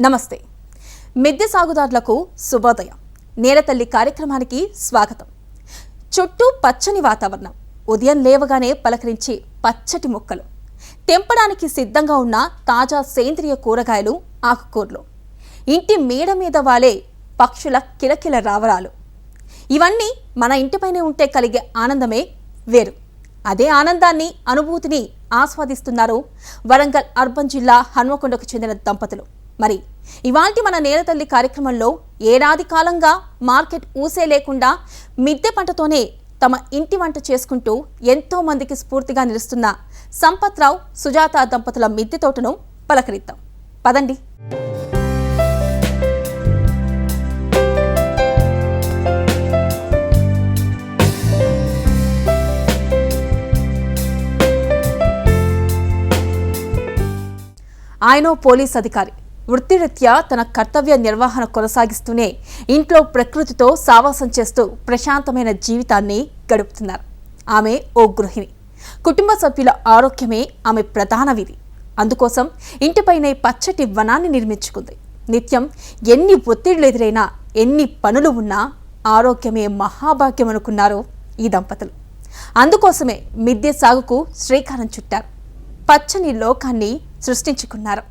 నమస్తే. మిద్దె సాగుదారులకు శుభోదయం. నేలతల్లి కార్యక్రమానికి స్వాగతం. చుట్టూ పచ్చని వాతావరణం. ఉదయం లేవగానే పలకరించి పచ్చటి మొక్కలు. తెంపడానికి సిద్ధంగా ఉన్న తాజా సేంద్రియ కూరగాయలు ఆకుకూరలు. ఇంటి మేడ మీద వాలే పక్షుల కిలకిల రావరాలు. ఇవన్నీ మన ఇంటిపైనే ఉంటే కలిగే ఆనందమే వేరు. అదే ఆనందాన్ని అనుభూతిని ఆస్వాదిస్తున్నారు వరంగల్ అర్బన్ జిల్లా హన్మకొండకు చెందిన దంపతులు. మరి ఇవాల్టి మన నేలతల్లి కార్యక్రమంలో ఏడాది కాలంగా మార్కెట్ ఊసే లేకుండా మిద్దె పంటతోనే తమ ఇంటి వంట చేసుకుంటూ ఎంతో మందికి స్ఫూర్తిగా నిలుస్తున్న సంపత్రావు సుజాత దంపతుల మిద్దె తోటను పలకరిద్దాం. పదండి. ఆయనో పోలీస్ అధికారి. వృత్తిరీత్యా తన కర్తవ్య నిర్వహణ కొనసాగిస్తూనే ఇంట్లో ప్రకృతితో సావాసం చేస్తూ ప్రశాంతమైన జీవితాన్ని గడుపుతున్నారు. ఆమె ఓ గృహిణి. కుటుంబ సభ్యుల ఆరోగ్యమే ఆమె ప్రధాన విధి. అందుకోసం ఇంటిపైనే పచ్చటి వనాన్ని నిర్మించుకుంది. నిత్యం ఎన్ని ఒత్తిళ్ళు ఎదురైనా ఎన్ని పనులు ఉన్నా ఆరోగ్యమే మహాభాగ్యం అనుకున్నారు ఈ దంపతులు. అందుకోసమే మిద్దె సాగుకు శ్రీకారం చుట్టారు. పచ్చని లోకాన్ని సృష్టించుకున్నారు.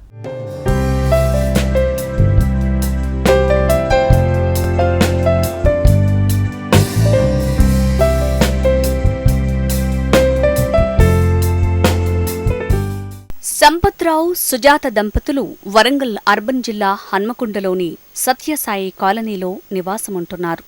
సంపత్రావు సుజాత దంపతులు వరంగల్ అర్బన్ జిల్లా హన్మకొండలోని సత్యసాయి కాలనీలో నివాసముంటున్నారు.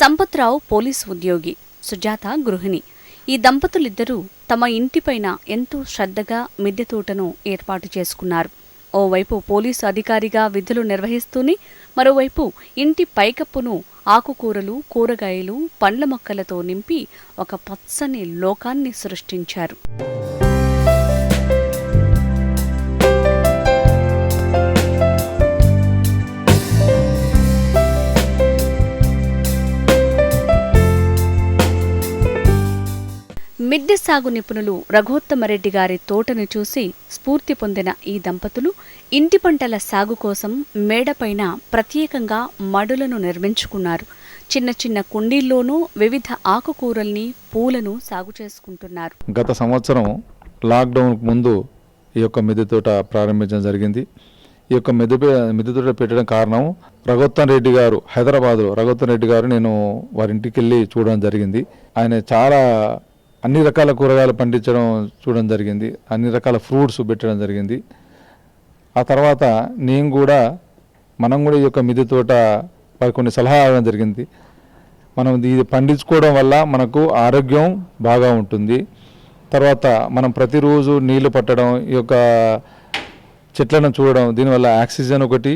సంపత్రావు పోలీసు ఉద్యోగి సుజాత గృహిణి. ఈ దంపతులిద్దరూ తమ ఇంటిపైన ఎంతో శ్రద్ధగా మిద్దె తోటను ఏర్పాటు చేసుకున్నారు. ఓవైపు పోలీసు అధికారిగా విధులు నిర్వహిస్తూనే మరోవైపు ఇంటి పైకప్పును ఆకుకూరలు కూరగాయలు పండ్ల మొక్కలతో నింపి ఒక పచ్చని లోకాన్ని సృష్టించారు. మిద్దె సాగు నిపుణులు రఘోత్తమరెడ్డి గారి తోటను చూసి స్ఫూర్తి పొందిన ఈ దంపతులు ఇంటి పంటల సాగు కోసం మేడపైన ప్రత్యేకంగా మడులను నిర్మించుకున్నారు. చిన్న చిన్న కుండీల్లోనూ వివిధ ఆకుకూరల్ని పూలను సాగు చేసుకుంటున్నారు. గత సంవత్సరం లాక్డౌన్కు ముందు ఈ యొక్క మిద్దె తోట ప్రారంభించడం జరిగింది. ఈ యొక్క మిద్దె మిద్దె తోట పెట్టడం కారణం రఘోత్తన్ రెడ్డి గారు హైదరాబాద్లో రఘోత్తన్ రెడ్డి గారు నేను వారింటికి వెళ్ళి చూడడం జరిగింది. ఆయన చాలా అన్ని రకాల కూరగాయలు పండించడం చూడడం జరిగింది. అన్ని రకాల ఫ్రూట్స్ పెట్టడం జరిగింది. ఆ తర్వాత నేను కూడా మనం కూడా ఈ యొక్క మిద్దె తోట వారి కొన్ని సలహా ఇవ్వడం జరిగింది. మనం ఇది పండించుకోవడం వల్ల మనకు ఆరోగ్యం బాగా ఉంటుంది. తర్వాత మనం ప్రతిరోజు నీళ్ళు పట్టడం ఈ యొక్క చెట్లను చూడడం దీనివల్ల ఆక్సిజన్ ఒకటి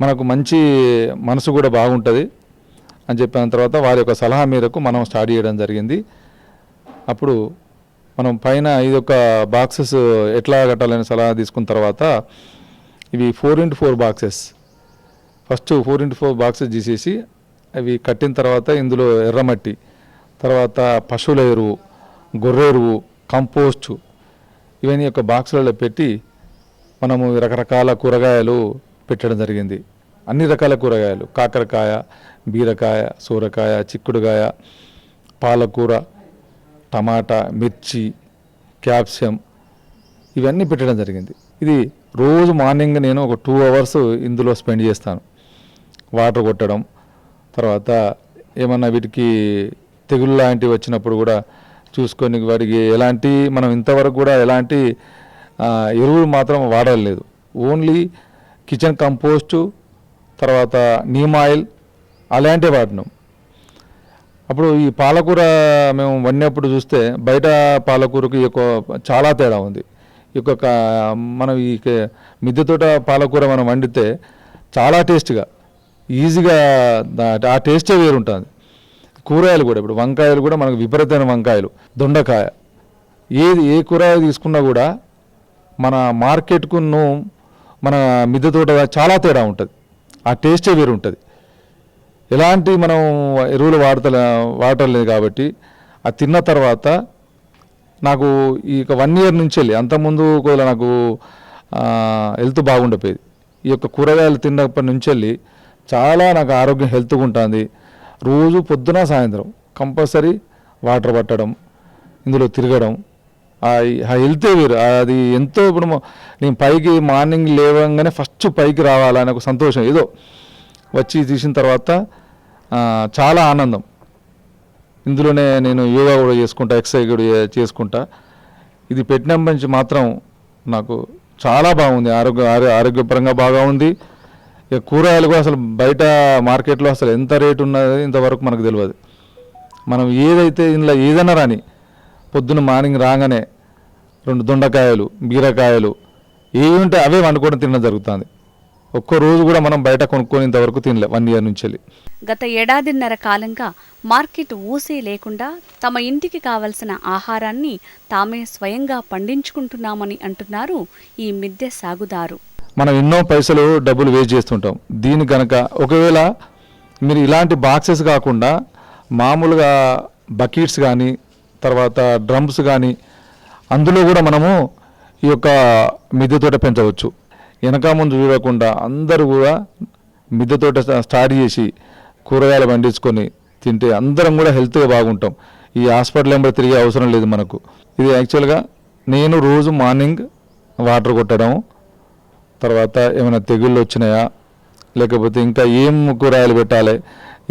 మనకు మంచి మనసు కూడా బాగుంటుంది అని చెప్పిన తర్వాత వారి యొక్క సలహా మేరకు మనం స్టార్ట్ చేయడం జరిగింది. అప్పుడు మనం పైన ఇది ఒక బాక్సెస్ ఎట్లా కట్టాలని సలహా తీసుకున్న తర్వాత ఇవి four into four boxes. First four into four boxes తీసేసి అవి కట్టిన తర్వాత ఇందులో ఎర్రమట్టి తర్వాత పశువుల ఎరువు గొర్రె ఎరువు కంపోస్టు ఇవన్నీ ఒక బాక్సులలో పెట్టి మనము రకరకాల కూరగాయలు పెట్టడం జరిగింది. అన్ని రకాల కూరగాయలు కాకరకాయ బీరకాయ సూరకాయ చిక్కుడుకాయ పాలకూర టమాటా మిర్చి క్యాప్సియం ఇవన్నీ పెట్టడం జరిగింది. ఇది రోజు మార్నింగ్ నేను ఒక టూ అవర్స్ ఇందులో స్పెండ్ చేస్తాను. వాటర్ కొట్టడం తర్వాత ఏమన్నా వీటికి తెగుళ్ళు లాంటివి వచ్చినప్పుడు కూడా చూసుకొని వాటికి ఎలాంటి మనం ఇంతవరకు కూడా ఎలాంటి ఎరువులు మాత్రం వాడలేదు. ఓన్లీ కిచెన్ కంపోస్టు తర్వాత నీమ్ ఆయిల్ అలాంటివి వాడినాం. అప్పుడు ఈ పాలకూర మేము వండినప్పుడు చూస్తే బయట పాలకూరకు ఎక్కువ చాలా తేడా ఉంది. ఈ యొక్క మనం ఈ మిద్దె తోట పాలకూర మనం వండితే చాలా టేస్ట్గా ఈజీగా ఆ టేస్టే వేరుంటుంది. కూరగాయలు కూడా ఇప్పుడు వంకాయలు కూడా మనకు విపరీతమైన వంకాయలు దొండకాయ. ఏది ఏ కూరగాయ తీసుకున్నా కూడా మన మార్కెట్కును మన మిద్దె తోట చాలా తేడా ఉంటుంది. ఆ టేస్టే వేరు ఉంటుంది ఎలాంటి మనం ఎరువులు వాడతలే వాడటం లేదు కాబట్టి అది తిన్న తర్వాత నాకు ఈ వన్ ఇయర్ నుంచి వెళ్ళి అంతకుముందు ఒకవేళ నాకు హెల్త్ బాగుండిపోయేది ఈ యొక్క కూరగాయలు తిన్నప్పటి నుంచి వెళ్ళి చాలా నాకు ఆరోగ్యం హెల్త్గా ఉంటుంది. రోజు పొద్దున సాయంత్రం కంపల్సరీ వాటర్ పట్టడం ఇందులో తిరగడం ఆ ఆ హెల్తే వేరు. అది ఎంతో ఇప్పుడు నేను పైకి మార్నింగ్ లేవగానే ఫస్ట్ పైకి రావాలని ఒక సంతోషం. ఏదో వచ్చి తీసిన తర్వాత చాలా ఆనందం. ఇందులోనే నేను యోగా కూడా చేసుకుంటా ఎక్సర్సైజ్ కూడా చేసుకుంటా. ఇది పెట్టినప్పటి నుంచి మాత్రం నాకు చాలా బాగుంది. ఆరోగ్య ఆరో- ఆరోగ్యపరంగా బాగా ఉంది. ఇక కూరగాయలు కూడా అసలు బయట మార్కెట్లో అసలు ఎంత రేటు ఉన్నది ఇంతవరకు మనకు తెలియదు మనం ఏదైతే ఇందులో ఏదైనా రాని పొద్దున్న మార్నింగ్ రాగానే రెండు దొండకాయలు బీరకాయలు ఏవి ఉంటే అవే వండుకోవడం తినడం జరుగుతుంది. ఒక్క రోజు కూడా మనం బయట కొనుక్కొని ఇంతవరకు తినలే వన్ ఇయర్ నుంచి వెళ్ళి. గత ఏడాదిన్నర కాలంగా మార్కెట్ ఊసే లేకుండా తమ ఇంటికి కావలసిన ఆహారాన్ని తామే స్వయంగా పండించుకుంటున్నామని అంటున్నారు ఈ మిద్దె సాగుదారు. మనం ఎన్నో పైసలు డబ్బులు వేస్ట్ చేస్తుంటాం. దీని కనుక ఒకవేళ మీరు ఇలాంటి బాక్సెస్ కాకుండా మామూలుగా బకెట్స్ కానీ తర్వాత డ్రమ్స్ కానీ అందులో కూడా మనము ఈ యొక్క మిద్దె తోట పెంచవచ్చు. వెనక ముందు చూడకుండా అందరూ కూడా మిద్దె తోట స్టార్ట్ చేసి కూరగాయలు పండించుకొని తింటే అందరం కూడా హెల్త్గా బాగుంటాం. ఈ హాస్పిటల్ ఎంబడి తిరిగే అవసరం లేదు మనకు. ఇది యాక్చువల్గా నేను రోజు మార్నింగ్ వాటర్ కొట్టడం తర్వాత ఏమైనా తెగుళ్ళు వచ్చినాయా లేకపోతే ఇంకా ఏం కూరగాయలు పెట్టాలి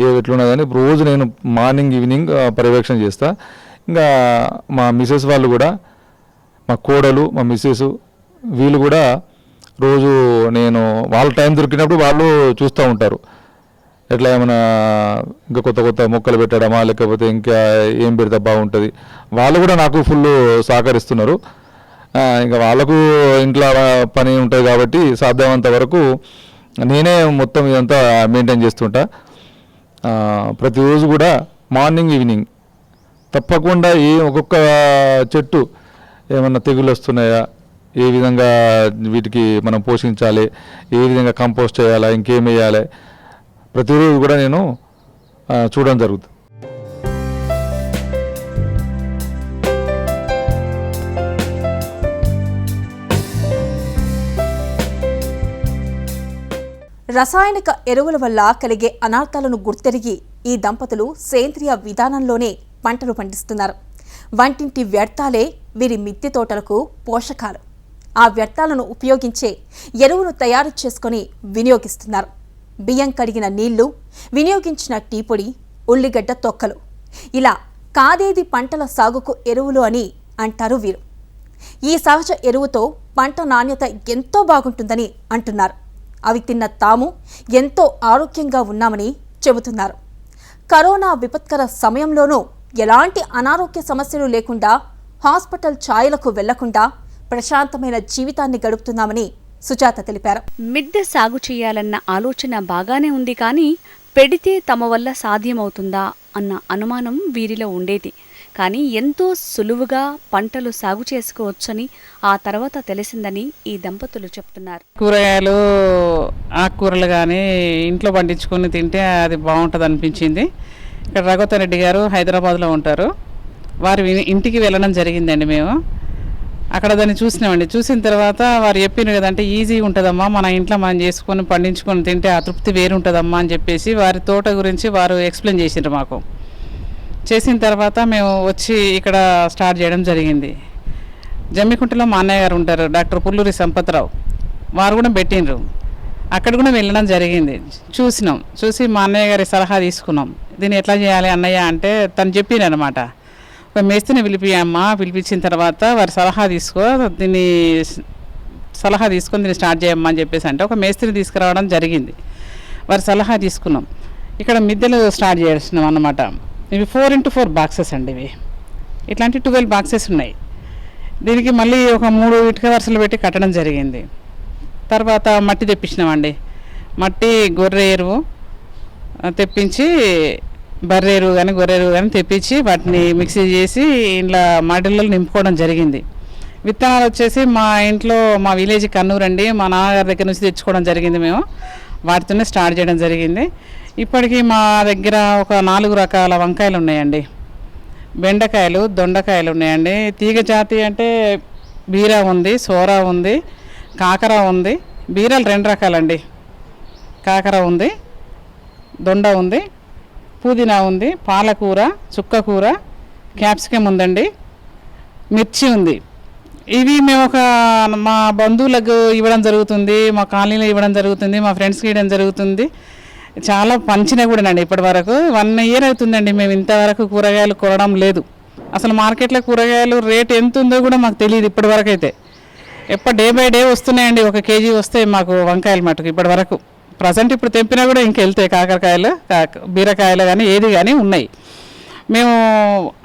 ఏ ఎట్లున్నదని రోజు నేను మార్నింగ్ ఈవినింగ్ పర్యవేక్షణ చేస్తా. ఇంకా మా మిసెస్ వాళ్ళు కూడా మా కోడలు మా మిస్సెస్ వీళ్ళు కూడా రోజు నేను వాళ్ళ టైం దొరికినప్పుడు వాళ్ళు చూస్తూ ఉంటారు. ఎట్లా ఏమైనా ఇంకా కొత్త కొత్త మొక్కలు పెట్టడమా లేకపోతే ఇంకా ఏం పెడితే బాగుంటుంది. వాళ్ళు కూడా నాకు ఫుల్ సహకరిస్తున్నారు. ఇంకా వాళ్ళకు ఇంట్లో పని ఉంటుంది కాబట్టి సాధ్యమైనంత వరకు నేనే మొత్తం ఇదంతా మెయింటైన్ చేస్తుంటా. ప్రతిరోజు కూడా మార్నింగ్ ఈవినింగ్ తప్పకుండా ఏ ఒక్కొక్క చెట్టు ఏమన్నా తెగులు వస్తున్నాయా ఏ విధంగా వీటికి మనం పోషించాలి ఏ విధంగా కంపోస్ట్ చేయాలా ఇంకేం వేయాలి ప్రతిరోజు కూడా నేను చూడడం జరుగుతుంది. రసాయనిక ఎరువుల వల్ల కలిగే అనార్థాలను గుర్తెరిగి ఈ దంపతులు సేంద్రియ విధానంలోనే పంటలు పండిస్తున్నారు. వంటింటి వ్యర్థాలే వీరి మిద్దె తోటలకు పోషకాలు. ఆ వ్యర్థాలను ఉపయోగించే ఎరువును తయారు చేసుకొని వినియోగిస్తున్నారు. బియ్యం కడిగిన నీళ్ళు వినియోగించిన టీ పొడి ఉల్లిగడ్డ తొక్కలు. ఇలా కాదేది పంటల సాగుకు ఎరువులు అని అంటారు వీరు. ఈ సహజ ఎరువుతో పంట నాణ్యత ఎంతో బాగుంటుందని అంటున్నారు. అవి తిన్న తాము ఎంతో ఆరోగ్యంగా ఉన్నామని చెబుతున్నారు. కరోనా విపత్కర సమయంలోనూ ఎలాంటి అనారోగ్య సమస్యలు లేకుండా హాస్పిటల్ ఛాయలకు వెళ్ళకుండా ప్రశాంతమైన జీవితాన్ని గడుపుతున్నామని సుజాత తెలిపారు. మిద్దె సాగు చేయాలన్న ఆలోచన బాగానే ఉంది కానీ పెడితే తమ వల్ల సాధ్యమవుతుందా అన్న అనుమానం వీరిలో ఉండేది. కానీ ఎంతో సులువుగా పంటలు సాగు చేసుకోవచ్చని ఆ తర్వాత తెలిసిందని ఈ దంపతులు చెప్తున్నారు. కూరగాయలు ఆకుకూరలు కానీ ఇంట్లో పండించుకొని తింటే అది బాగుంటుంది అనిపించింది. ఇక్కడ రఘువతన్ రెడ్డి గారు హైదరాబాద్లో ఉంటారు. వారి ఇంటికి వెళ్ళడం జరిగిందండి మేము. అక్కడ దాన్ని చూసినామండి. చూసిన తర్వాత వారు చెప్పిన కదంటే ఈజీగా ఉంటుందమ్మా మన ఇంట్లో మనం చేసుకొని పండించుకొని తింటే ఆ తృప్తి వేరు ఉంటుందమ్మా అని చెప్పేసి వారి తోట గురించి వారు ఎక్స్ప్లెయిన్ చేసిండ్రు మాకు. చేసిన తర్వాత మేము వచ్చి ఇక్కడ స్టార్ట్ చేయడం జరిగింది. జమ్మికుంటలో మా అన్నయ్య గారు ఉంటారు డాక్టర్ పుల్లూరి సంపత్రావు. వారు కూడా పెట్టిండ్రు. అక్కడ కూడా వెళ్ళడం జరిగింది. చూసినాం. చూసి మా అన్నయ్య గారి సలహా తీసుకున్నాం. దీన్ని ఎట్లా చేయాలి అన్నయ్య? అంటే తను చెప్పిండు అనమాట మేస్త్రిని పిలిపియమ్మా పిలిపించిన తర్వాత వారి సలహా తీసుకో దీన్ని సలహా తీసుకొని దీన్ని స్టార్ట్ చేయమ్మా అని చెప్పేసి అంటే ఒక మేస్త్రిని తీసుకురావడం జరిగింది. వారి సలహా తీసుకున్నాం. ఇక్కడ మిద్దెలు స్టార్ట్ చేసినాం అన్నమాట. ఇవి ఫోర్ ఇంటూ ఫోర్ బాక్సెస్ అండి ఇవి. ఇట్లాంటి ట్వెల్వ్ బాక్సెస్ ఉన్నాయి. దీనికి మళ్ళీ ఒక మూడు ఇటుక వరుసలు పెట్టి కట్టడం జరిగింది. తర్వాత మట్టి తెప్పించినామండి. మట్టి గొర్రె ఎరువు తెప్పించి బర్రె కానీ గొర్రెరు కానీ తెప్పించి వాటిని మిక్సీ చేసి ఇంట్లో మడిలో నింపుకోవడం జరిగింది. విత్తనాలు వచ్చేసి మా ఇంట్లో మా విలేజ్ కన్నూరు అండి. మా నాన్నగారి దగ్గర నుంచి తెచ్చుకోవడం జరిగింది మేము. వాటితోనే స్టార్ట్ చేయడం జరిగింది. ఇప్పటికీ మా దగ్గర ఒక నాలుగు రకాల వంకాయలు ఉన్నాయండి. బెండకాయలు దొండకాయలు ఉన్నాయండి. తీగ జాతి అంటే బీరా ఉంది సోరా ఉంది కాకర ఉంది. బీరలు రెండు రకాలండి. కాకర ఉంది దొండ ఉంది పుదీనా ఉంది పాలకూర చుక్కకూర క్యాప్సికమ్ ఉందండి మిర్చి ఉంది. ఇవి మేము ఒక మా బంధువులకు ఇవ్వడం జరుగుతుంది మా కాలనీలో ఇవ్వడం జరుగుతుంది మా ఫ్రెండ్స్కి ఇవ్వడం జరుగుతుంది. చాలా పంచిన కూడానండి ఇప్పటి వరకు. వన్ ఇయర్ అవుతుందండి మేము ఇంతవరకు కూరగాయలు కొనడం లేదు. అసలు మార్కెట్లో కూరగాయలు రేట్ ఎంత ఉందో కూడా మాకు తెలియదు ఇప్పటి వరకు అయితే. ఎప్ప డే బై డే వస్తున్నాయండి ఒక కేజీ వస్తాయి మాకు వంకాయలు మటుకు ఇప్పటి వరకు. ప్రజెంట్ ఇప్పుడు తెంపినా కూడా ఇంకెళ్తాయి కాకరకాయలు బీరకాయలు కానీ ఏది కానీ ఉన్నాయి. మేము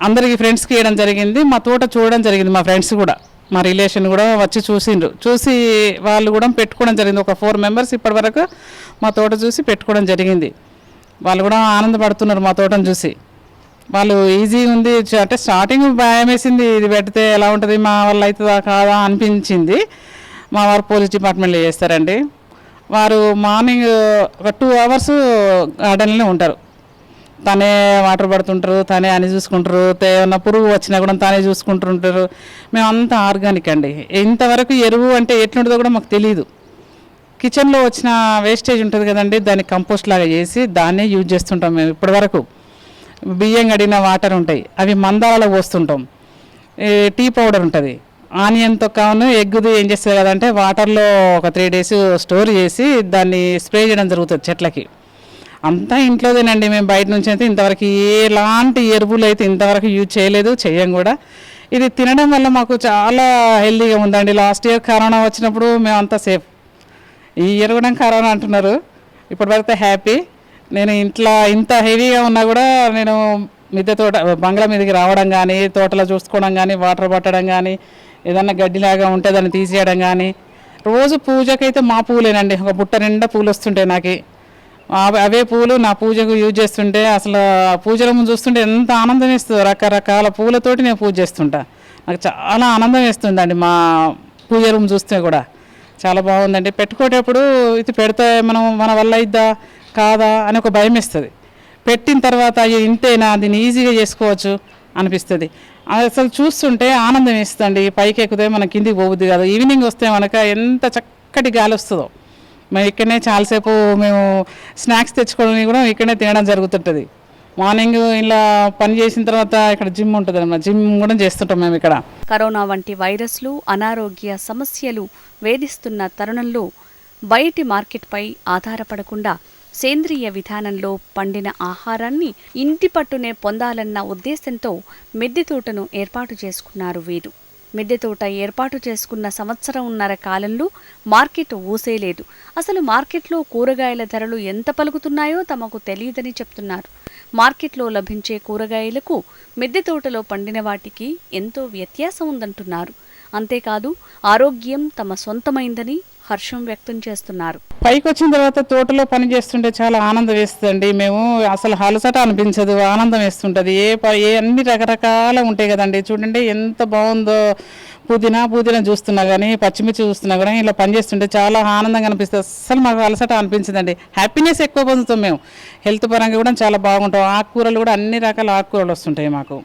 అందరికీ ఫ్రెండ్స్కి ఇవ్వడం జరిగింది మా తోట చూడడం జరిగింది మా ఫ్రెండ్స్ కూడా. మా రిలేషన్ కూడా వచ్చి చూసిండ్రు. చూసి వాళ్ళు కూడా పెట్టుకోవడం జరిగింది. ఒక ఫోర్ మెంబర్స్ ఇప్పటి వరకు మా తోట చూసి పెట్టుకోవడం జరిగింది. వాళ్ళు కూడా ఆనందపడుతున్నారు మా తోటను చూసి. వాళ్ళు ఈజీ ఉంది అంటే స్టార్టింగ్ భయం వేసింది ఇది పెడితే ఎలా ఉంటుంది మా వల్ల అవుతుందా కాదా అనిపించింది. మా వారు పోలీస్ డిపార్ట్మెంట్లో చేస్తారండి. వారు మార్నింగ్ ఒక టూ అవర్స్ గార్డెన్లోనే ఉంటారు. తనే వాటర్ పడుతుంటారు తనే అని చూసుకుంటారు. ఏమన్నా పురుగు వచ్చినా కూడా తానే చూసుకుంటుంటారు. మేమంతా ఆర్గానిక్ అండి. ఇంతవరకు ఎరువు అంటే ఎట్లుంటుందో కూడా మాకు తెలియదు కిచెన్లో వచ్చిన వేస్టేజ్ ఉంటుంది కదండి దాన్ని కంపోస్ట్ లాగా చేసి దాన్నే యూజ్ చేస్తుంటాం మేము ఇప్పటివరకు. బియ్యం కడిగిన వాటర్ ఉంటాయి అవి మందాలలో పోస్తుంటాం. ఈ టీ పౌడర్ ఉంటుంది. ఆనియన్ తొక్కను ఎగ్గుది ఏం చేస్తుంది కదంటే వాటర్లో ఒక త్రీ డేస్ స్టోర్ చేసి దాన్ని స్ప్రే చేయడం జరుగుతుంది చెట్లకి. అంతా ఇంట్లోదేనండి. మేము బయట నుంచి అయితే ఇంతవరకు ఎలాంటి ఎరువులు అయితే ఇంతవరకు యూజ్ చేయలేదు చెయ్యం కూడా. ఇది తినడం వల్ల మాకు చాలా హెల్దీగా ఉందండి. లాస్ట్ ఇయర్ కరోనా వచ్చినప్పుడు మేము అంతా సేఫ్. ఈ ఇయర్ కూడా కరోనా అంటున్నారు. ఇప్పటివరకు హ్యాపీ. నేను ఇంట్లో ఇంత హెవీగా ఉన్నా కూడా నేను మిద్దె తోట బంగ్లా మీదకి రావడం కానీ తోటలో చూసుకోవడం కానీ వాటర్ పట్టడం కానీ ఏదన్నా గడ్డిలాగా ఉంటే దాన్ని తీసేయడం కానీ రోజు పూజకైతే మా పూలేనండి. ఒక బుట్ట నిండా పూలు వస్తుంటాయి నాకు అవే పూలు నా పూజకు యూజ్ చేస్తుంటే అసలు పూజల ముందు చూస్తుంటే ఎంత ఆనందం ఇస్తుందో రకరకాల పూలతోటి నేను పూజ చేస్తుంటా. నాకు చాలా ఆనందం వేస్తుందండి మా పూజ రూమ్ చూస్తే కూడా. చాలా బాగుందండి. పెట్టుకోటప్పుడు ఇది పెడితే మనం మన వల్ల అయిద్దా? కాదా? అని ఒక భయం ఇస్తుంది పెట్టిన తర్వాత ఇంతేనా దీన్ని ఈజీగా చేసుకోవచ్చు. అనిపిస్తుంది. అసలు చూస్తుంటే ఆనందం ఇస్తుంది పైకి ఎక్కితే మన కిందికి పోవద్దు కాదు. ఈవినింగ్ వస్తే మనక ఎంత చక్కటి గాలి వస్తుందో. మేము ఇక్కడనే చాలాసేపు మేము స్నాక్స్ తెచ్చుకోవడానికి కూడా ఇక్కడనే తినడం జరుగుతుంటుంది. మార్నింగ్ ఇలా పని చేసిన తర్వాత ఇక్కడ జిమ్ ఉంటుంది అన్నమాట. జిమ్ కూడా చేస్తుంటాం మేము ఇక్కడ. కరోనా వంటి వైరస్లు అనారోగ్య సమస్యలు వేధిస్తున్న తరుణంలో బయటి మార్కెట్పై ఆధారపడకుండా సేంద్రియ విధానంలో పండిన ఆహారాన్ని ఇంటి పట్టునే పొందాలన్న ఉద్దేశంతో మిద్దె తోటను ఏర్పాటు చేసుకున్నారు వీరు. మిద్దె తోట ఏర్పాటు చేసుకున్న సంవత్సరంన్నర కాలంలో మార్కెట్ ఊసేలేదు. అసలు మార్కెట్లో కూరగాయల ధరలు ఎంత పలుకుతున్నాయో తమకు తెలియదని చెప్తున్నారు. మార్కెట్లో లభించే కూరగాయలకు మిద్దె తోటలో పండిన వాటికి ఎంతో వ్యత్యాసం ఉందంటున్నారు. అంతేకాదు ఆరోగ్యం తమ సొంతమైందని హర్షం వ్యక్తం చేస్తున్నారు. పైకి వచ్చిన తర్వాత తోటలో పని చేస్తుంటే చాలా ఆనందం వేస్తుందండి. మేము అసలు అలసట అనిపించదు ఆనందం వేస్తుంటుంది. ఏ ఏ అన్ని రకరకాల ఉంటాయి కదండి. చూడండి ఎంత బాగుందో పుదీనా పుదీనా చూస్తున్నా కానీ పచ్చిమిర్చి చూస్తున్నా కానీ ఇలా పని చేస్తుంటే చాలా ఆనందంగా అనిపిస్తుంది. అసలు మాకు అలసట అనిపించదండి. హ్యాపీనెస్ ఎక్కువ పొందుతాం మేము. హెల్త్ పరంగా కూడా చాలా బాగుంటాం. ఆకుకూరలు కూడా అన్ని రకాల ఆకుకూరలు వస్తుంటాయి మాకు.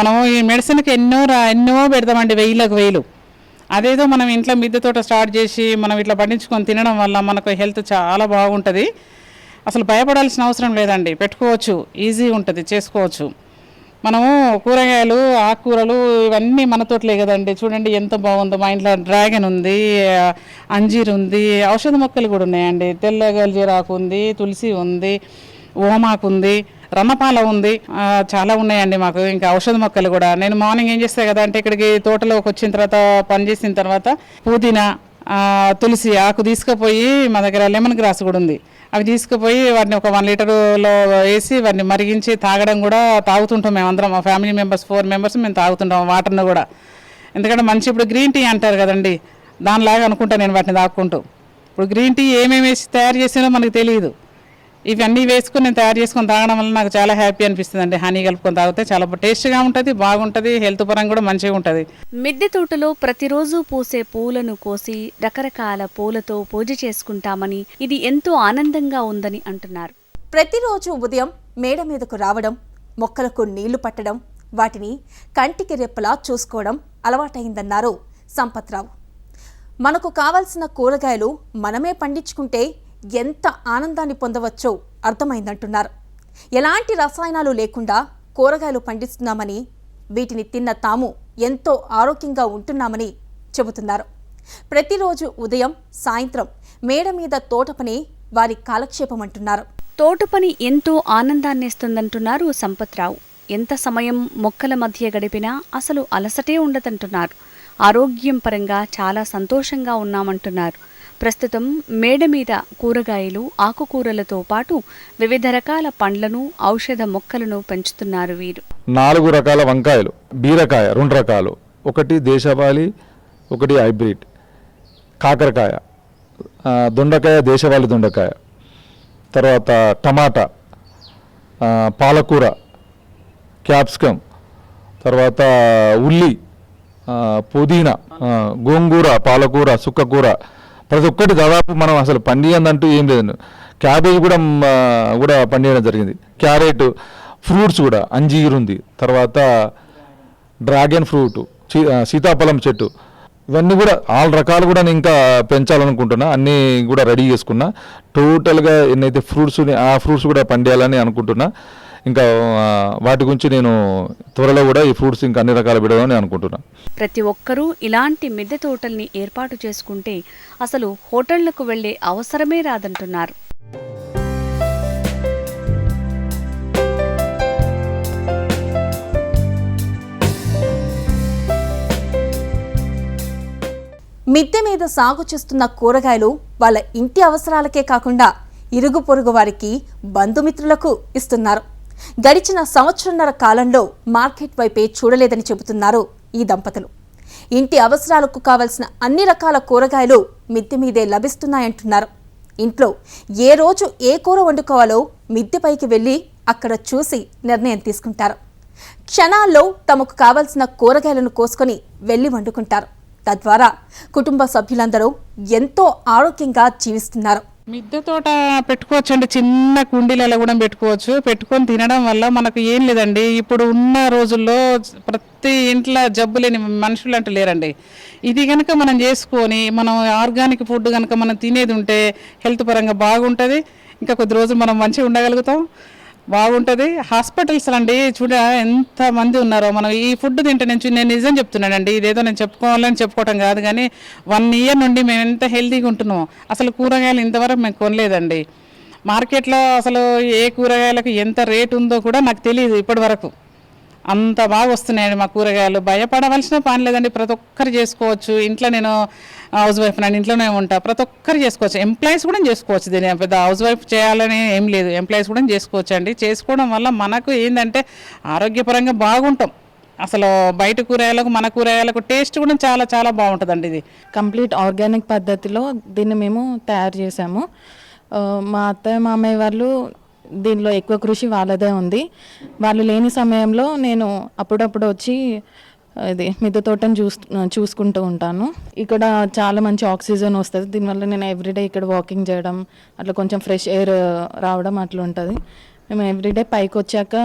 మనము ఈ మెడిసిన్కి ఎన్నో రా ఎన్నో పెడతామండి వెయ్యిలకు వెయ్యిలు అదేదో మనం ఇంట్లో మిద్దె తోట స్టార్ట్ చేసి మనం ఇట్లా పండించుకొని తినడం వల్ల మనకు హెల్త్ చాలా బాగుంటుంది. అసలు భయపడాల్సిన అవసరం లేదండి. పెట్టుకోవచ్చు. ఈజీ ఉంటుంది. చేసుకోవచ్చు. మనము కూరగాయలు ఆకుకూరలు ఇవన్నీ మన తోటలే కదండి. చూడండి ఎంత బాగుందో. మా ఇంట్లో డ్రాగన్ ఉంది అంజీర్ ఉంది ఔషధ మొక్కలు కూడా ఉన్నాయండి. తెల్ల గల్జీరాకు ఉంది తులసి ఉంది ఓమాకు ఉంది. రన్నపాల ఉంది. చాలా ఉన్నాయండి మాకు. ఇంకా ఔషధ మొక్కలు కూడా. నేను మార్నింగ్ ఏం చేస్తాను కదా అంటే ఇక్కడికి తోటలోకి వచ్చిన తర్వాత పని చేసిన తర్వాత పుదీనా తులసి ఆకు తీసుకుపోయి మా దగ్గర లెమన్ గ్రాస్ కూడా ఉంది. అవి తీసుకుపోయి వాటిని ఒక వన్ లీటర్లో వేసి వాటిని మరిగించి తాగడం కూడా తాగుతుంటాం మేము అందరం. మా ఫ్యామిలీ మెంబర్స్ ఫోర్ మెంబర్స్ మేము తాగుతుంటాం వాటర్ను కూడా. ఎందుకంటే మంచి ఇప్పుడు గ్రీన్ టీ అంటారు కదండి. దానిలాగా అనుకుంటా నేను వాటిని తాక్కుంటూ ఇప్పుడు గ్రీన్ టీ ఏమేమి వేసి తయారు చేసినో మనకు తెలియదు. ఇవన్నీ వేసుకొని నేను తయారు చేసుకొని తాగడం వల్ల నాకు చాలా హ్యాపీ అనిపిస్తుంది అండి హనీ కలుపుకొని తాగితే చాలా టేస్ట్గా ఉంటుంది బాగుంటుంది హెల్త్ పరంగా కూడా మంచిగా ఉంటుంది. మిద్దె తోటలో ప్రతిరోజు పూసే పూలను కోసి రకరకాల పూలతో పూజ చేసుకుంటామని ఇది ఎంతో ఆనందంగా ఉందని అంటున్నారు. ప్రతిరోజు ఉదయం మేడ మీదకు రావడం మొక్కలకు నీళ్ళు పట్టడం వాటిని కంటికి రెప్పలా చూసుకోవడం అలవాటైందన్నారు సంపత్రావు మనకు కావాల్సిన కూరగాయలు మనమే పండించుకుంటే ఎంత ఆనందాన్ని పొందవచ్చో అర్థమైందంటున్నారు. ఎలాంటి రసాయనాలు లేకుండా కూరగాయలు పండిస్తున్నామని వీటిని తిన్న తాము ఎంతో ఆరోగ్యంగా ఉంటున్నామని చెబుతున్నారు. ప్రతిరోజు ఉదయం సాయంత్రం మేడ మీద తోట పని వారి కాలక్షేపం అంటున్నారు. తోట పని ఎంతో ఆనందాన్నిస్తుందంటున్నారు సంపత్రావు. ఎంత సమయం మొక్కల మధ్య గడిపినా అసలు అలసటే ఉండదంటున్నారు. ఆరోగ్యం పరంగా చాలా సంతోషంగా ఉన్నామంటున్నారు. ప్రస్తుతం మేడ మీద కూరగాయలు ఆకుకూరలతో పాటు వివిధ రకాల పండ్లను ఔషధ మొక్కలను పెంచుతున్నారు వీరు. నాలుగు రకాల వంకాయలు బీరకాయ రెండు రకాలు. ఒకటి దేశవాళీ ఒకటి హైబ్రిడ్. కాకరకాయ దొండకాయ దేశవాళి దొండకాయ. తర్వాత టమాటా పాలకూర క్యాప్సికమ్ తర్వాత ఉల్లి పుదీనా గోంగూర పాలకూర సుక్కకూర. ప్రతి ఒక్కటి దాదాపు మనం అసలు పండియందంటూ ఏం లేదు క్యాబేజ్ కూడా కూడా పండియడం జరిగింది. క్యారెట్ ఫ్రూట్స్ కూడా అంజీర్ ఉంది. తర్వాత డ్రాగన్ ఫ్రూట్ సీతాఫలం చెట్టు. ఇవన్నీ కూడా ఆల్ రకాలు కూడా నేను ఇంకా పెంచాలనుకుంటున్నా. అన్నీ కూడా రెడీ చేసుకున్నా. టోటల్గా ఎన్నైతే ఫ్రూట్స్ ఆ ఫ్రూట్స్ కూడా పండియాలని అనుకుంటున్నా. ఇంకా వాటి గురించి నేను త్వరలో కూడా ఈ ఫ్రూట్స్ ఇంకా అన్ని రకాలు పెడదామని అనుకుంటున్నా. ప్రతి ఒక్కరూ ఇలాంటి మిద్దె తోటల్ని ఏర్పాటు చేసుకుంటే అసలు హోటళ్ళకు వెళ్ళే అవసరమే రాదంటున్నారు. మిద్దె మీద సాగు చేస్తున్న కూరగాయలు వాళ్ళ ఇంటి అవసరాలకే కాకుండా ఇరుగు పొరుగు వారికి బంధుమిత్రులకు ఇస్తున్నారు. గడిచిన సంవత్సరంన్నర కాలంలో మార్కెట్ వైపే చూడలేదని చెబుతున్నారు ఈ దంపతులు. ఇంటి అవసరాలకు కావలసిన అన్ని రకాల కూరగాయలు మిద్దె మీదే లభిస్తున్నాయంటున్నారు. ఇంట్లో ఏ రోజు ఏ కూర వండుకోవాలో మిద్దెపైకి వెళ్ళి అక్కడ చూసి నిర్ణయం తీసుకుంటారు. క్షణాల్లో తమకు కావలసిన కూరగాయలను కోసుకొని వెళ్ళి వండుకుంటారు. తద్వారా కుటుంబ సభ్యులందరూ ఎంతో ఆరోగ్యంగా జీవిస్తున్నారు. మిద్దె తోట పెట్టుకోవచ్చు అండి చిన్న కుండీలలో కూడా పెట్టుకోవచ్చు. పెట్టుకొని తినడం వల్ల మనకు ఏం లేదండి. ఇప్పుడు ఉన్న రోజుల్లో ప్రతి ఇంట్లో జబ్బు లేని మనుషులు అంటూ లేరండి. ఇది కనుక మనం చేసుకొని మనం ఆర్గానిక్ ఫుడ్ కనుక మనం తినేది ఉంటే హెల్త్ పరంగా బాగుంటుంది. ఇంకా కొద్ది రోజులు మనం మంచిగా ఉండగలుగుతాం. బాగుంటుంది. హాస్పిటల్స్ అండి చూడ ఎంత మంది ఉన్నారో. మనం ఈ ఫుడ్ తింటే నేను నేను నిజం చెప్తున్నానండి. ఇదేదో నేను చెప్పుకోవాలని చెప్పుకోవటం కాదు కానీ వన్ ఇయర్ నుండి మేము ఎంత హెల్తీగా ఉంటున్నాం అసలు కూరగాయలు ఇంతవరకు మేము కొనలేదండి. మార్కెట్లో అసలు ఏ కూరగాయలకు ఎంత రేటు ఉందో కూడా నాకు తెలియదు ఇప్పటి వరకు. అంత బాగా వస్తున్నాయండి మా కూరగాయలు. భయపడవలసిన పని లేదండి. ప్రతి ఒక్కరు చేసుకోవచ్చు. ఇంట్లో నేను హౌస్ వైఫ్ నేను ఇంట్లోనే ఉంటా. ప్రతి ఒక్కరు చేసుకోవచ్చు. ఎంప్లాయీస్ కూడా చేసుకోవచ్చు దీని పెద్ద హౌస్ వైఫ్ చేయాలని ఏం లేదు. ఎంప్లాయీస్ కూడా చేసుకోవచ్చు అండి చేసుకోవడం వల్ల మనకు ఏంటంటే ఆరోగ్యపరంగా బాగుంటాం. అసలు బయట కూరగాయలకు మన కూరగాయలకు టేస్ట్ కూడా చాలా చాలా బాగుంటుందండి ఇది. కంప్లీట్ ఆర్గానిక్ పద్ధతిలో దీన్ని మేము తయారు చేసాము మా అత్తయ్య మామయ్య వాళ్ళు దీనిలో ఎక్కువ కృషి వాళ్ళదే ఉంది. వాళ్ళు లేని సమయంలో నేను అప్పుడప్పుడు వచ్చి ఇది మిద్దె తోటను చూస్ చూసుకుంటూ ఉంటాను. ఇక్కడ చాలా మంచి ఆక్సిజన్ వస్తుంది. దీనివల్ల నేను ఎవ్రీడే ఇక్కడ వాకింగ్ చేయడం అట్లా కొంచెం ఫ్రెష్ ఎయిర్ రావడం అట్లా ఉంటుంది. మేము ఎవ్రీడే పైకి వచ్చాక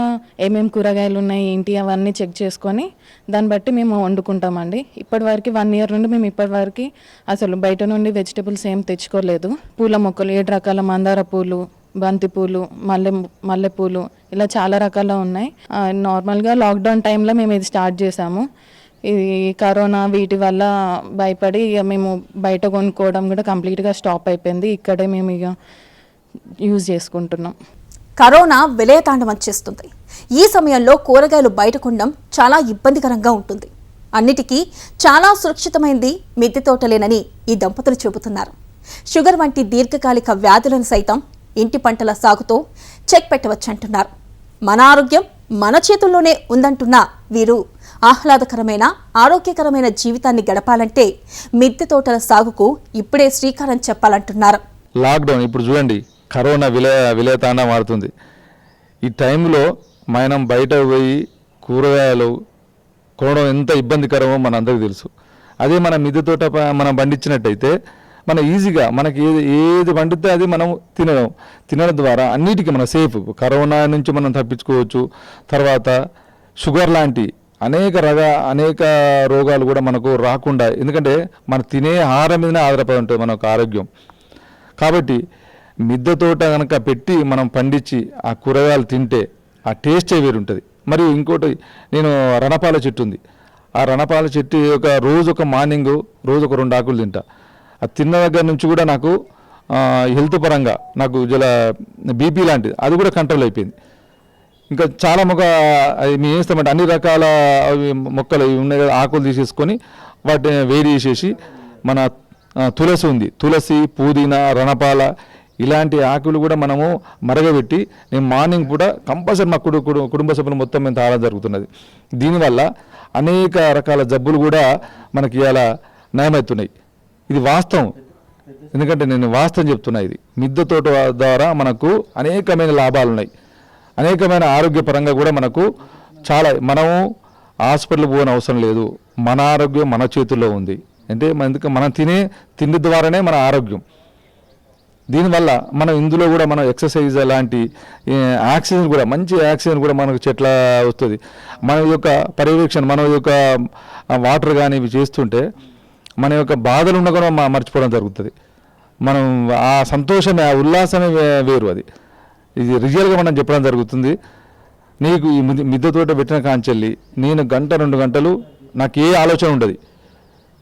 ఏమేమి కూరగాయలు ఉన్నాయి ఏంటి అవన్నీ చెక్ చేసుకొని దాన్ని బట్టి మేము వండుకుంటామండి. ఇప్పటివరకు వన్ ఇయర్ నుండి మేము ఇప్పటివరకు అసలు బయట నుండి వెజిటబుల్స్ ఏం తెచ్చుకోలేదు. పూల మొక్కలు ఏడు రకాల మందార పూలు బంతిపూలు మల్లె మల్లెపూలు ఇలా చాలా రకాల ఉన్నాయి. నార్మల్గా లాక్డౌన్ టైంలో మేము ఇది స్టార్ట్ చేసాము. ఈ కరోనా వీటి వల్ల భయపడి ఇక మేము బయట కొనుక్కోవడం కూడా కంప్లీట్గా స్టాప్ అయిపోయింది. ఇక్కడే మేము ఇక యూజ్ చేసుకుంటున్నాం. కరోనా విలయతాండవం చేస్తుంది ఈ సమయంలో కూరగాయలు బయట కొండం చాలా ఇబ్బందికరంగా ఉంటుంది. అన్నిటికీ చాలా సురక్షితమైంది మిద్దె తోటలేనని ఈ దంపతులు చెబుతున్నారు. షుగర్ వంటి దీర్ఘకాలిక వ్యాధులను సైతం ఇంటి పంటల సాగుతో చెక్ పెట్టవచ్చంటున్నారు. మన ఆరోగ్యం మన చేతుల్లోనే ఉందంటున్న వీరు. ఆహ్లాదకరమైన ఆరోగ్యకరమైన జీవితాన్ని గడపాలంటే మిద్దె తోటల సాగుకు ఇప్పుడే శ్రీకారం చెప్పాలంటున్నారు. లాక్డౌన్ ఇప్పుడు చూడండి కరోనా విలే విలయతాండం మారుతుంది. ఈ టైంలో మనం బయట పోయి కూరగాయలు కొనడం ఎంత ఇబ్బందికరమో మనందరికీ తెలుసు. అదే మన మిద్దె తోట మనం పండించినట్టయితే మన ఈజీగా మనకి ఏది ఏది పండితే అది మనం తినడం. తినడం ద్వారా అన్నిటికీ మన సేఫ్. కరోనా నుంచి మనం తప్పించుకోవచ్చు. తర్వాత షుగర్ లాంటి అనేక రక అనేక రోగాలు కూడా మనకు రాకుండా ఎందుకంటే మనం తినే ఆహారం మీదనే ఆధారపడి ఉంటుంది మన యొక్క ఆరోగ్యం. కాబట్టి మిద్దె తోట కనుక పెట్టి మనం పండించి ఆ కూరగాయలు తింటే ఆ టేస్టే వేరుంటుంది. మరియు ఇంకోటి నేను రణపాల చెట్టు ఉంది. ఆ రణపాల చెట్టు ఒక రోజు ఒక మార్నింగ్ రోజు ఒక రెండు ఆకులు తింటా. ఆ తిన్న దగ్గర నుంచి కూడా నాకు హెల్త్ పరంగా నాకు జల బీపీ లాంటిది అది కూడా కంట్రోల్ అయిపోయింది. ఇంకా చాలా మొక్క అది మేము చేస్తామంటే అన్ని రకాల అవి మొక్కలు ఉన్నాయి కదా ఆకులు తీసేసుకొని వాటిని వేడి చేసేసి మన తులసి ఉంది. తులసి పుదీనా రణపాల ఇలాంటి ఆకులు కూడా మనము మరగబెట్టి నేను మార్నింగ్ పూట కంపల్సరీ మా కుటు కుడు- కుటుంబ సభ్యులు మొత్తం మేము తాగడం జరుగుతున్నది. దీనివల్ల అనేక రకాల జబ్బులు కూడా మనకి ఇలా నయమవుతున్నాయి. ఇది వాస్తవం. ఎందుకంటే నేను వాస్తవం చెప్తున్నా ఇది. మిద్దె తోట ద్వారా మనకు అనేకమైన లాభాలు ఉన్నాయి. అనేకమైన ఆరోగ్యపరంగా కూడా మనకు చాలా మనము హాస్పిటల్ పోని అవసరం లేదు. మన ఆరోగ్యం మన చేతుల్లో ఉంది. అంటే మన- ఎందుకు మనం తినే తిండి ద్వారానే మన ఆరోగ్యం. దీనివల్ల మనం ఇందులో కూడా మనం ఎక్సర్సైజ్ లాంటి ఆక్సిజన్ కూడా మంచి ఆక్సిజన్ కూడా మనకు చెట్ల వస్తుంది. మన యొక్క పర్యవేక్షణ మన యొక్క వాటర్ కానీ ఇవి చేస్తుంటే మన యొక్క బాధలు ఉన్న కూడా మర్చిపోవడం జరుగుతుంది. మనం ఆ సంతోషమే ఆ ఉల్లాసమే వేరు అది. ఇది రియల్గా మనం చెప్పడం జరుగుతుంది. నీకు ఈ మిద్దె- తోట పెట్టిన కాంచెల్లి నేను గంట రెండు గంటలు నాకు ఏ ఆలోచన ఉండదు.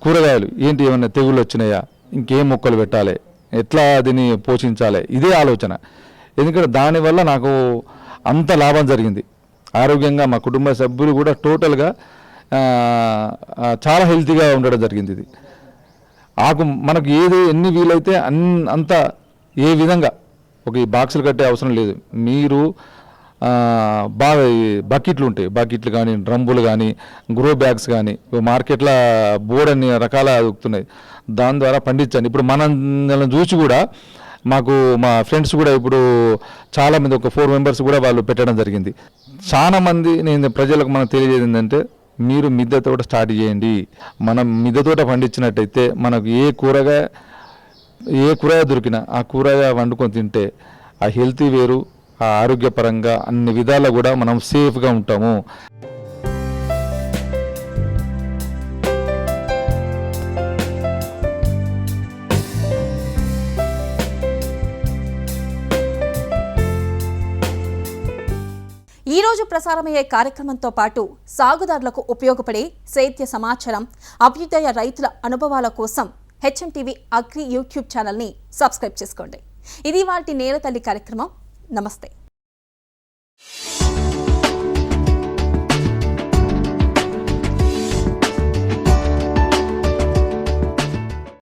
కూరగాయలు ఏంటి ఏమైనా తెగుళ్ళు వచ్చినాయా? ఇంకేం మొక్కలు పెట్టాలి? ఎట్లా దీన్ని పోషించాలి? ఇదే ఆలోచన. ఎందుకంటే దానివల్ల నాకు అంత లాభం జరిగింది. ఆరోగ్యంగా మా కుటుంబ సభ్యులు కూడా టోటల్గా చాలా హెల్తీగా ఉండడం జరిగింది ఇది. ఆకు మనకు ఏది ఎన్ని వీలైతే అన్ అంత ఏ విధంగా ఒక ఈ బాక్సులు కట్టే అవసరం లేదు. మీరు బాగా ఈ బకెట్లు ఉంటాయి. బకెట్లు కానీ డ్రమ్ములు కానీ గ్రో బ్యాగ్స్ కానీ మార్కెట్లో బోర్డ్ అన్ని రకాల దొరుకుతున్నాయి. దాని ద్వారా పండించండి. ఇప్పుడు మనం చూసి కూడా మాకు మా ఫ్రెండ్స్ కూడా ఇప్పుడు చాలామంది ఒక ఫోర్ మెంబర్స్ కూడా వాళ్ళు పెట్టడం జరిగింది. చాలా మంది నేను ప్రజలకు మనం తెలియజేది ఏంటంటే మీరు మిద్దె తోట స్టార్ట్ చేయండి. మనం మిద్దె తోట పండించినట్టయితే మనకు ఏ కూరగాయ ఏ కూరగాయ దొరికినా ఆ కూరగాయ వండుకొని తింటే ఆ హెల్తీ వేరు ఆ ఆరోగ్యపరంగా అన్ని విధాలా కూడా మనం సేఫ్గా ఉంటాము. ఈరోజు ప్రసారమయ్యే కార్యక్రమంతో పాటు సాగుదారులకు ఉపయోగపడే సేద్య సమాచారం అభ్యుదయ రైతుల అనుభవాల కోసం హెచ్ఎం టీవీ అగ్రి యూట్యూబ్ ఛానల్ని సబ్స్క్రైబ్ చేసుకోండి. ఇది వాటి నేల తల్లి కార్యక్రమం. నమస్తే.